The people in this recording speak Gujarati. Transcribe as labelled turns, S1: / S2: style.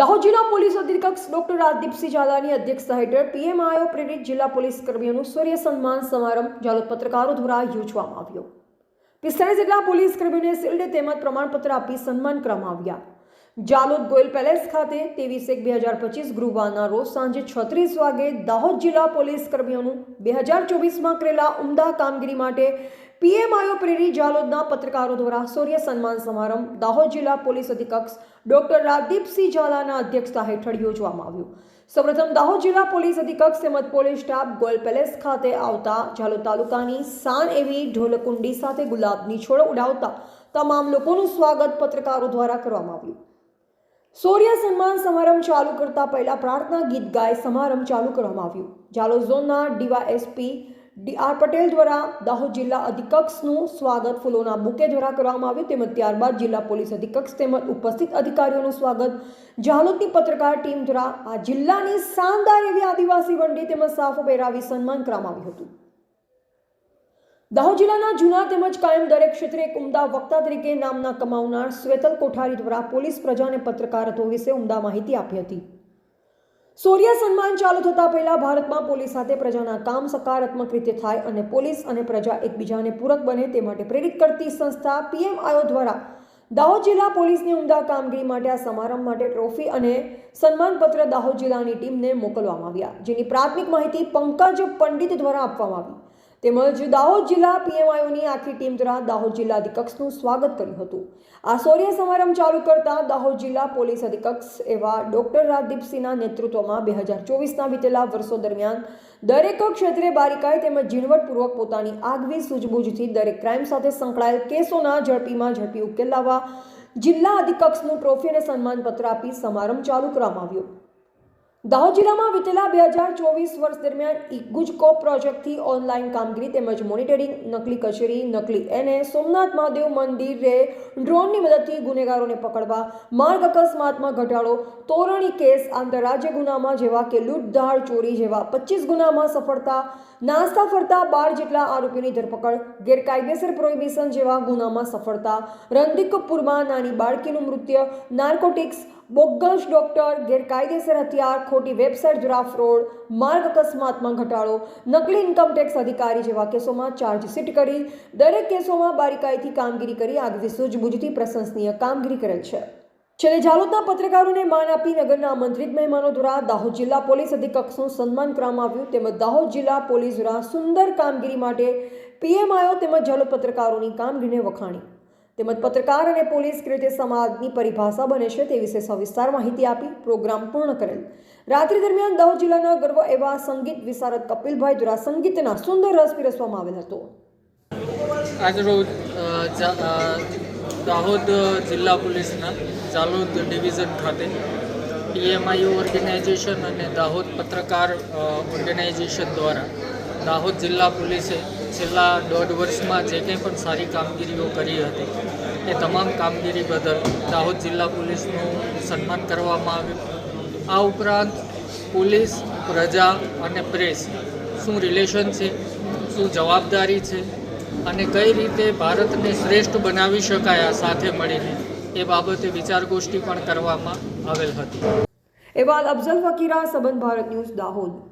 S1: દાહોદ જિલ્લા પોલીસ અધિક્ષક ડોક્ટર રાજદીપસિંહ ઝાલાની અધ્યક્ષતા હેઠળ પીએમઆઈઓ પ્રેરિત જિલ્લા પોલીસ કર્મીઓનું સૂર્ય સન્માન સમારંભ જાલોદ પત્રકારો દ્વારા યોજવામાં આવ્યો. પિસ્તાળીસ જેટલા પોલીસ કર્મીઓને શિલ્ડ તેમજ પ્રમાણપત્ર આપી સન્માન કરવામાં આવ્યા. જાલોદ ગોયલ પેલેસ ખાતે ત્રેવીસ એક બે હજાર પચીસ ગુરુવારના રોજ સાંજે છત્રીસ વાગે દાહોદ જિલ્લા પોલીસ કર્મીઓનું બે હજાર ચોવીસમાં કરેલા ઉમદા કામગીરી માટે પીએમઆઈઓ પ્રેરી જાલોદના પત્રકારો દ્વારા સૂર્ય સન્માન સમારંભ દાહોદ જિલ્લા પોલીસ અધિકક્ષ ડોક્ટર રાજદીપસિંહ ઝાલાના અધ્યક્ષતા હેઠળ યોજવામાં આવ્યું. સૌપ્રથમ દાહોદ જિલ્લા પોલીસ અધિક્ષક તેમજ પોલીસ સ્ટાફ ગોલ પેલેસ ખાતે આવતા ઝાલોદ તાલુકાની સાન એવી ઢોલકુંડી સાથે ગુલાબની છોડ ઉડાવતા તમામ લોકોનું સ્વાગત પત્રકારો દ્વારા કરવામાં આવ્યું. સૌર્ય સન્માન સમારંભ ચાલુ કરતા પહેલા પ્રાર્થના ગીત ગાય સમારંભ ચાલુ કરવામાં આવ્યું. ઝાલોદ ઝોનના ડીવાયએસપી ડી આર પટેલ દ્વારા દાહોદ જિલ્લા અધિકક્ષનું સ્વાગત ફૂલોના બુકે દ્વારા કરવામાં આવ્યું. તેમજ ત્યારબાદ જિલ્લા પોલીસ અધિકક્ષ તેમજ ઉપસ્થિત અધિકારીઓનું સ્વાગત. જાલોદની પત્રકાર ટીમ દ્વારા આ જિલ્લાની શાનદાર એવી આદિવાસી વંડી તેમજ સાફો પહેરાવી સન્માન કરવામાં આવ્યું હતું. દાહોદ જિલ્લાના જૂના તેમજ કાયમ દરેક ક્ષેત્રે એક ઉમદા વક્તા તરીકે નામના કમાવનાર શ્વેતલ કોઠારી દ્વારા પોલીસ પ્રજાને પત્રકારત્વ વિશે ઉમદા માહિતી આપી હતી. સૂર્ય સન્માન ચાલુ થતા પહેલા ભારતમાં પોલીસ સાથે પ્રજાના કામ સકારાત્મક રીતે થાય અને પોલીસ અને પ્રજા એકબીજાને પૂરક બને તે માટે પ્રેરિત કરતી સંસ્થા પીએમઆઈઓ દ્વારા દાહોદ જિલ્લા પોલીસની ઉમદા કામગીરી માટે આ સમારંભ માટે ટ્રોફી અને સન્માનપત્ર દાહોદ જિલ્લાની ટીમને મોકલવામાં આવ્યા, જેની પ્રાથમિક માહિતી પંકજ પંડિત દ્વારા આપવામાં આવી. તેમજ દાહોદ જિલ્લા પીએમઆઈઓની આખી ટીમ દ્વારા દાહોદ જિલ્લા અધિકક્ષનું સ્વાગત કર્યું હતું. આ શૌર્ય સમારંભ ચાલુ કરતા દાહોદ જિલ્લા પોલીસ અધિકક્ષ એવા ડોક્ટર રાજદીપસિંહના નેતૃત્વમાં બે હજાર ચોવીસના વીતેલા વર્ષો દરમિયાન દરેક ક્ષેત્રે બારીકાઈ તેમજ ઝીણવટપૂર્વક પોતાની આગવી સૂઝબૂઝથી દરેક ક્રાઇમ સાથે સંકળાયેલ કેસોના ઝડપીમાં ઝડપી ઉકેલ લાવવા જિલ્લા અધિકક્ષનું ટ્રોફી અને સન્માનપત્ર આપી સમારંભ ચાલુ કરવામાં આવ્યો. દાહોદ જિલ્લામાં વીતેલા બે હજાર ચોવીસ વર્ષ દરમિયાન ગુજકો પ્રોજેક્ટથી ઓનલાઈન કામગીરી તેમજ મોનિટરિંગ, નકલી કચેરી, નકલી એને સોમનાથ મહાદેવ મંદિરે ડ્રોનની મદદથી ગુનેગારોને પકડવા, માર્ગ અકસ્માતમાં ઘટાડો, તોરણી કેસ આંતરરાજ્ય ગુનામાં જેવા કે લૂંટધાર ચોરી જેવા પચીસ ગુનામાં સફળતા, નાસ્તા ફરતા બાર જેટલા આરોપીઓની ધરપકડ, ગેરકાયદેસર પ્રોહિબિશન જેવા ગુનામાં સફળતા રંદિકપુરમાં નાની બાળકીનું મૃત્યુ, નાર્કોટિક્સ બોગસ ડોક્ટર, ગેરકાયદેસર હથિયાર, ખોટી વેબસાઇટ દ્વારા ફ્રોડ, માર્ગ અકસ્માતમાં ઘટાડો, નકલી ઇન્કમટેક્સ અધિકારી જેવા કેસોમાં ચાર્જશીટ કરી, દરેક કેસોમાં બારીકાઈથી કામગીરી કરી આગવી સૂઝબૂઝથી પ્રશંસનીય કામગીરી કરેલ છે. છેલ્લે જાલોદના પત્રકારોને માન આપી નગરના આમંત્રિત મહેમાનો દ્વારા દાહોદ જિલ્લા પોલીસ અધિકક્ષનું સન્માન કરવામાં આવ્યું. તેમજ દાહોદ જિલ્લા પોલીસ દ્વારા સુંદર કામગીરી માટે પીએમઆઈઓ તેમજ જાલોદ પત્રકારોની કામગીરીને વખાણી. તેમજ પત્રકાર અને પોલીસ કે રીતે સમાજની પરિભાષા બને છે તે વિશે સવિસ્તાર માહિતી આપી પ્રોગ્રામ પૂર્ણ કરેલ. રાત્રિ દરમિયાન દાહોદ જિલ્લાના ગર્વ એવા સંગીત વિશારદ કપિલભાઈ દ્વારા સંગીતના સુંદર રસ પીરસવામાં આવેલ હતો.
S2: આજરોજ દાહોદ જિલ્લા પોલીસના જાલોદ ડિવિઝન ખાતે પીએમઆઈઓ ઓર્ગેનાઇઝેશન અને દાહોદ પત્રકાર ઓર્ગેનાઇઝેશન દ્વારા દાહોદ જિલ્લા પોલીસે છેલ્લા દોઢ વર્ષમાં જે કંઈ પણ સારી કામગીરીઓ કરી હતી, એ તમામ કામગીરી બદલ દાહોદ જિલ્લા પોલીસનું સન્માન કરવામાં આવ્યું. આ ઉપરાંત પોલીસ, પ્રજા અને પ્રેસ શું રિલેશન છે, શું જવાબદારી છે અને કઈ રીતે ભારતને શ્રેષ્ઠ બનાવી શકાય આ સાથે મળીને એ બાબતે વિચારગોષ્ઠી પણ કરવામાં આવેલ હતી.
S1: એવા અફઝલ વકીરા સંબંધ ભારત ન્યૂઝ દાહોદ.